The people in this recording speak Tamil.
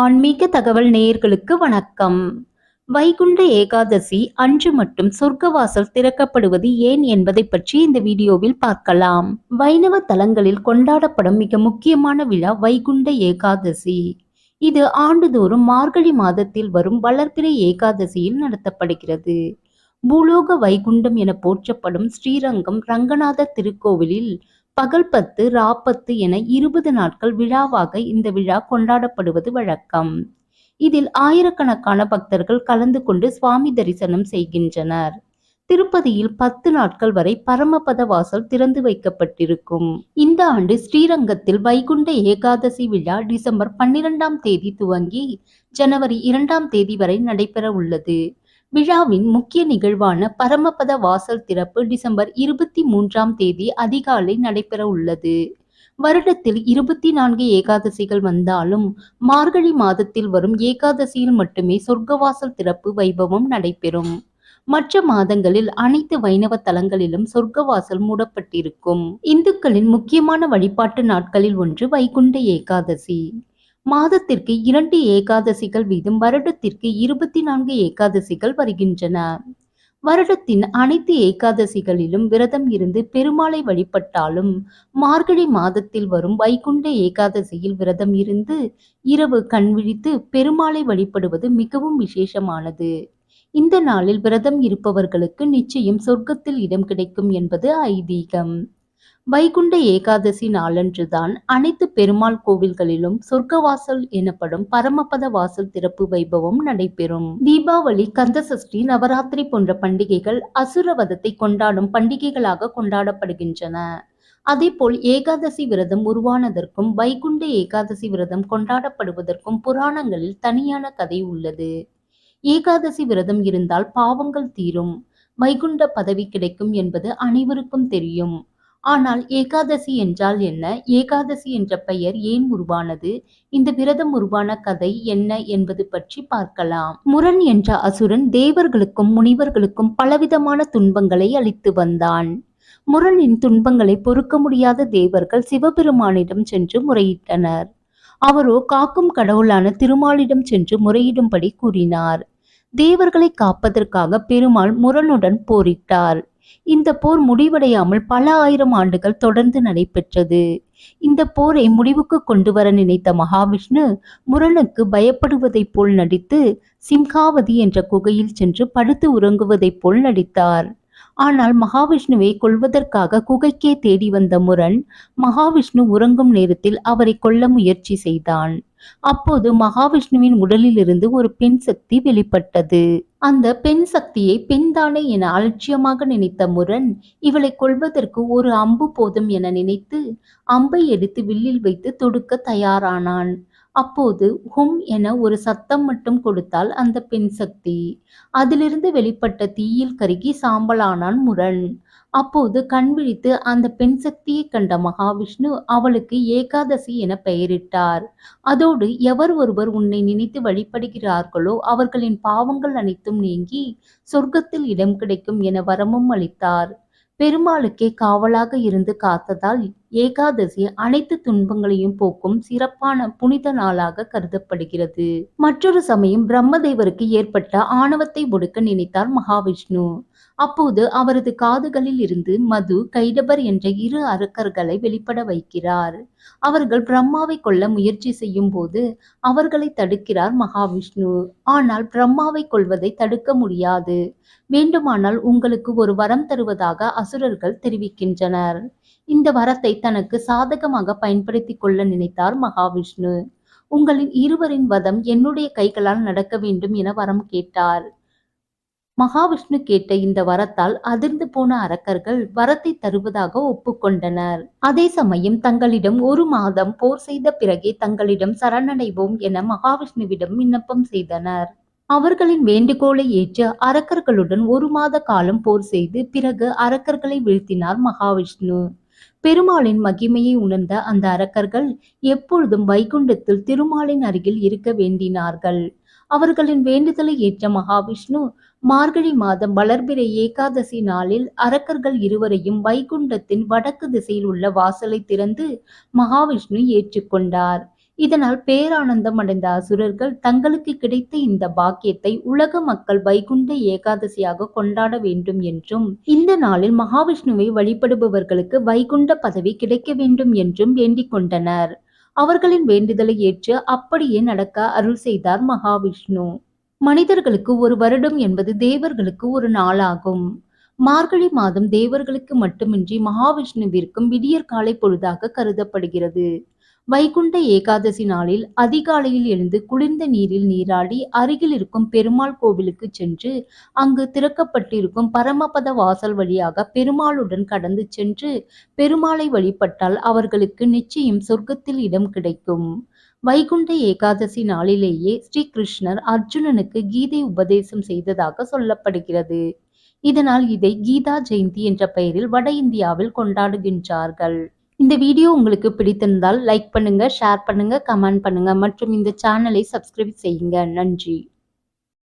ஆன்மீக தகவல் நேயர்களுக்கு வணக்கம். வைகுண்ட ஏகாதசி அன்று மட்டும் சொர்க்கவாசல் திறக்கப்படுவது ஏன் என்பதை பற்றி இந்த வீடியோவில் பார்க்கலாம். வைணவ தலங்களில் கொண்டாடப்படும் மிக முக்கியமான விழா வைகுண்ட ஏகாதசி. இது ஆண்டுதோறும் மார்கழி மாதத்தில் வரும் வளர்பிறை ஏகாதசியில் நடத்தப்படுகிறது. பூலோக வைகுண்டம் என போற்றப்படும் ஸ்ரீரங்கம் ரங்கநாத திருக்கோவிலில் பகல் பத்து ராப்பத்து என இருபது நாட்கள் விழாவாக இந்த விழா கொண்டாடப்படுவது வழக்கம். இதில் ஆயிரக்கணக்கான பக்தர்கள் கலந்து கொண்டு சுவாமி தரிசனம் செய்கின்றனர். திருப்பதியில் பத்து நாட்கள் வரை பரமபத வாசல் திறந்து வைக்கப்பட்டிருக்கும். இந்த ஆண்டு ஸ்ரீரங்கத்தில் வைகுண்ட ஏகாதசி விழா டிசம்பர் பன்னிரெண்டாம் தேதி துவங்கி ஜனவரி இரண்டாம் தேதி வரை நடைபெற உள்ளது விழாவின் முக்கிய நிகழ்வான பரமபத வாசல் திறப்பு டிசம்பர் இருபத்தி மூன்றாம் தேதி அதிகாலை நடைபெற உள்ளது. வருடத்தில் இருபத்தி நான்கு ஏகாதசிகள் வந்தாலும் மார்கழி மாதத்தில் வரும் ஏகாதசியில் மட்டுமே சொர்க்கவாசல் திறப்பு வைபவம் நடைபெறும். மற்ற மாதங்களில் அனைத்து வைணவ தலங்களிலும் சொர்க்கவாசல் மூடப்பட்டிருக்கும். இந்துக்களின் முக்கியமான வழிபாட்டு நாட்களில் ஒன்று வைகுண்ட ஏகாதசி. மாதத்திற்கு இரண்டு ஏகாதசிகள் வீதம் வருடத்திற்கு இருபத்தி நான்கு ஏகாதசிகள் வருகின்றன. வருடத்தின் அனைத்து ஏகாதசிகளிலும் விரதம் இருந்து பெருமாளை வழிபட்டாலும் மார்கழி மாதத்தில் வரும் வைகுண்ட ஏகாதசியில் விரதம் இருந்து இரவு கண்விழித்து பெருமாளை வழிபடுவது மிகவும் விசேஷமானது. இந்த நாளில் விரதம் இருப்பவர்களுக்கு நிச்சயம் சொர்க்கத்தில் இடம் கிடைக்கும் என்பது ஐதீகம். வைகுண்ட ஏகாதசி நாளன்றுதான் அனைத்து பெருமாள் கோவில்களிலும் சொர்க்கவாசல் எனப்படும் பரமபத வாசல் திறப்பு வைபவம் நடைபெறும். தீபாவளி கந்தசஷ்டி நவராத்திரி போன்ற பண்டிகைகள் அசுரவதத்தை கொண்டாடும் பண்டிகைகளாக கொண்டாடப்படுகின்றன. அதேபோல் ஏகாதசி விரதம் உருவானதற்கும் வைகுண்ட ஏகாதசி விரதம் கொண்டாடப்படுவதற்கும் புராணங்களில் தனியான கதை உள்ளது. ஏகாதசி விரதம் இருந்தால் பாவங்கள் தீரும். வைகுண்ட பதவி கிடைக்கும் என்பது அனைவருக்கும் தெரியும். ஆனால் ஏகாதசி என்றால் என்ன? ஏகாதசி என்ற பெயர் ஏன் உருவானது? இந்த விரதம் உருவான கதை என்ன என்பது பற்றி பார்க்கலாம். முரண் என்ற அசுரன் தேவர்களுக்கும் முனிவர்களுக்கும் பலவிதமான துன்பங்களை அளித்து வந்தான். முரணின் துன்பங்களை பொறுக்க முடியாத தேவர்கள் சிவபெருமானிடம் சென்று முறையிட்டனர். அவரோ காக்கும் கடவுளான திருமாலிடம் சென்று முறையிடும்படி கூறினார். தேவர்களை காப்பதற்காக பெருமாள் முரணுடன் போரிட்டார். இந்த போர் முடிவடையாமல் பல ஆயிரம் ஆண்டுகள் தொடர்ந்து நடைபெற்றது. இந்த போரை முடிவுக்கு கொண்டு வர நினைத்த மகாவிஷ்ணு முரணுக்கு பயப்படுவதைப் போல் நடித்து சிம்ஹாவதி என்ற குகையில் சென்று படுத்து உறங்குவதைப் போல் நடித்தார். ஆனால் மகாவிஷ்ணுவை கொல்வதற்காக குகைக்கே தேடி வந்த முரண் மகாவிஷ்ணு உறங்கும் நேரத்தில் அவரை கொல்ல முயற்சி செய்தான். அப்போது மகாவிஷ்ணுவின் உடலிலிருந்து ஒரு பெண் சக்தி வெளிப்பட்டது. அந்த பெண் சக்தியை பெண்தானே என அலட்சியமாக நினைத்த முரண் இவளை கொள்வதற்கு ஒரு அம்பு போதும் என நினைத்து அம்பை எடுத்து வில்லில் வைத்து தொடுக்க தயாரானான். அப்போது ஹும் என ஒரு சத்தம் மட்டும் கொடுத்தால் அந்த பெண் சக்தி. அதிலிருந்து வெளிப்பட்ட தீயில் கருகி சாம்பலானான் முரண் அப்போது கண் விழித்து அந்த பெண் சக்தியை கண்ட மகாவிஷ்ணு அவளுக்கு ஏகாதசி என பெயரிட்டார். அதோடு எவர் ஒருவர் உன்னை நினைத்து வழிபடுகிறார்களோ அவர்களின் பாவங்கள் அனைத்தும் நீங்கி சொர்க்கத்தில் இடம் கிடைக்கும் என வரமும் அளித்தார். பெருமாளுக்கே காவலாக இருந்து காத்ததால் ஏகாதசி அனைத்து துன்பங்களையும் போக்கும் சிறப்பான புனித நாளாக கருதப்படுகிறது. மற்றொரு சமயம் பிரம்மதேவருக்கு ஏற்பட்ட ஆணவத்தை ஒடுக்க நினைத்தார் மகாவிஷ்ணு. அப்போது அவரது காதுகளில் இருந்து மது கைடபர் என்ற இரு அரக்கர்களை வெளிப்பட வைக்கிறார். அவர்கள் பிரம்மாவை கொல்ல முயற்சி செய்யும் போது அவர்களை தடுக்கிறார் மகாவிஷ்ணு. ஆனால் பிரம்மாவை கொள்வதை தடுக்க முடியாது. வேண்டுமானால் உங்களுக்கு ஒரு வரம் தருவதாக அசுரர்கள் தெரிவிக்கின்றனர். இந்த வரத்தை தனக்கு சாதகமாக பயன்படுத்தி கொள்ள நினைத்தார் மகாவிஷ்ணு. உங்களின் இருவரின் வதம் என்னுடைய கைகளால் நடக்க வேண்டும் என வரம் கேட்டார். மகாவிஷ்ணு கேட்ட இந்த வரத்தால் அதிர்ந்து போன அரக்கர்கள் வரத்தை தருவதாக ஒப்புக்கொண்டனர். அதே சமயம் தங்களிடம் ஒரு மாதம் போர் செய்த பிறகே தங்களிடம் சரணடைவோம் என மகாவிஷ்ணுவிடம் விண்ணப்பம் செய்தனர். அவர்களின் வேண்டுகோளை ஏற்று அரக்கர்களுடன் ஒரு மாத காலம் போர் செய்து பிறகு அரக்கர்களை வீழ்த்தினார் மகாவிஷ்ணு. பெருமாளின் மகிமையை உணர்ந்த அந்த அரக்கர்கள் எப்பொழுதும் வைகுண்டத்தில் திருமாலின் அருகில் இருக்க வேண்டினார்கள். அவர்களின் வேண்டுதலை ஏற்ற மகாவிஷ்ணு மார்கழி மாதம் வளர்பிறை ஏகாதசி நாளில் அரக்கர்கள் இருவரையும் வைகுண்டத்தின் வடக்கு திசையில் உள்ள வாசலை திறந்து மகாவிஷ்ணு ஏற்றுக்கொண்டார். இதனால் பேரானந்தம் அடைந்த அசுரர்கள் தங்களுக்கு கிடைத்த இந்த பாக்கியத்தை உலக மக்கள் வைகுண்ட ஏகாதசியாக கொண்டாட வேண்டும் என்றும் இந்த நாளில் மகாவிஷ்ணுவை வழிபடுபவர்களுக்கு வைகுண்ட பதவி கிடைக்க வேண்டும் என்றும் வேண்டிக் கொண்டனர். அவர்களின் வேண்டுதலை ஏற்று அப்படியே நடக்க அருள் செய்தார் மகாவிஷ்ணு. மனிதர்களுக்கு ஒரு வருடம் என்பது தேவர்களுக்கு ஒரு நாளாகும். மார்கழி மாதம் தேவர்களுக்கு மட்டுமின்றி மகாவிஷ்ணுவிற்கும் விடியற் காலை பொழுதாக கருதப்படுகிறது. வைகுண்ட ஏகாதசி நாளில் அதிகாலையில் எழுந்து குளிர்ந்த நீரில் நீராடி அருகில் இருக்கும் பெருமாள் கோவிலுக்கு சென்று அங்கு திறக்கப்பட்டிருக்கும் பரமபத வாசல் வழியாக பெருமாளுடன் கடந்து சென்று பெருமாளை வழிபட்டால் அவர்களுக்கு நிச்சயம் சொர்க்கத்தில் இடம் கிடைக்கும். வைகுண்ட ஏகாதசி நாளிலேயே ஸ்ரீகிருஷ்ணர் அர்ஜுனனுக்கு கீதை உபதேசம் செய்ததாக சொல்லப்படுகிறது. இதனால் இதை கீதா ஜெயந்தி என்ற பெயரில் வட இந்தியாவில் கொண்டாடுகின்றார்கள். இந்த வீடியோ உங்களுக்கு பிடித்திருந்தால் லைக் பண்ணுங்க ஷேர் பண்ணுங்க கமெண்ட் பண்ணுங்க மற்றும் இந்த சேனலை சப்ஸ்கிரைப் செய்யுங்க. நன்றி.